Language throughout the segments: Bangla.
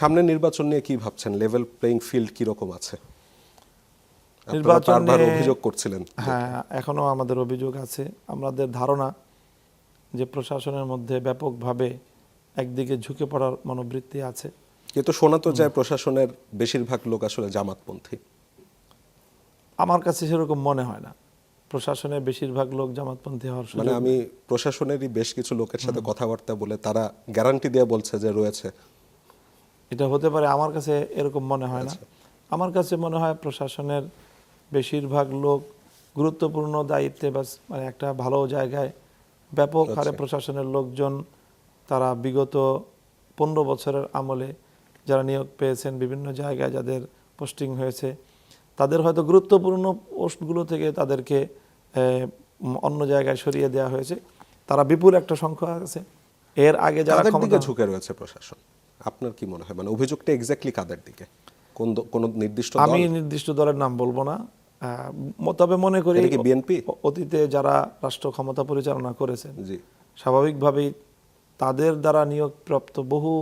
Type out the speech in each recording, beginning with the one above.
সামনে নির্বাচন নিয়ে কি ভাবছেন? লেভেল প্লেইং ফিল্ড কি রকম আছে নির্বাচন অভিযোগ করছিলেন। হ্যাঁ এখনও আমাদের অভিযোগ আছে। আমাদের ধারণা যে প্রশাসনের মধ্যে ব্যাপকভাবে একদিকে ঝুঁকে পড়ার মনোবৃত্তি আছে। কিন্তু শোনা তো যায় প্রশাসনের বেশিরভাগ লোক আসলে জামাতপন্থী। আমার কাছে সেরকম মনে হয় না। প্রশাসনে বেশিরভাগ লোক জামাতপন্থী হওয়ার মানে আমি প্রশাসনেরই বেশ কিছু লোকের সাথে কথাবার্তা বলে তারা গ্যারান্টি দিয়ে বলছে যে রয়েছে। এটা হতে পারে আমার কাছে এরকম মনে হয় না। আমার কাছে মনে হয় প্রশাসনের বেশিরভাগ লোক গুরুত্বপূর্ণ দায়িত্বে বা মানে একটা ভালো জায়গায় ব্যাপক হারে প্রশাসনের লোকজন তারা বিগত পনেরো বছরের আমলে যারা নিয়োগ পেয়েছেন বিভিন্ন জায়গায় যাদের পোস্টিং হয়েছে তাদের হয়তো গুরুত্বপূর্ণ পোস্টগুলো থেকে তাদেরকে অন্য জায়গায় সরিয়ে দেওয়া হয়েছে। তারা বিপুল একটা সংখ্যা আছে। এর আগে যারা দিকে ঝুঁকে রয়েছে প্রশাসন? আপনার কি মনে হয়? মানে অভিযোগটা এক্স্যাক্টলি কাদের দিকে? কোন কোন নির্দিষ্ট আমি নির্দিষ্ট দলের নাম বলব না। তবে মনে করি কি বিএনপি? অতীতে যারা রাষ্ট্র ক্ষমতা পরিচালনা করেছেন জি। স্বাভাবিকভাবেই তাদের দ্বারা নিয়োগপ্রাপ্ত বহু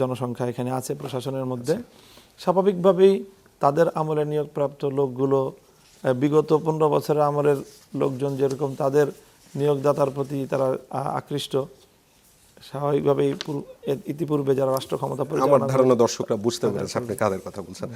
জনসংখ্যা এখানে আছে প্রশাসনের মধ্যে। স্বাভাবিকভাবেই তাদের আমলে নিয়োগপ্রাপ্ত লোকগুলো বিগত পনেরো বছরের আমলের লোকজন যেরকম তাদের নিয়োগদাতার প্রতি তারা আকৃষ্ট। স্বাভাবিকভাবেই ইতিপূর্বে যারা রাষ্ট্র ক্ষমতা আমার ধারণা দর্শকরা বুঝতে পেরেছে আপনি কাদের কথা বলছেন।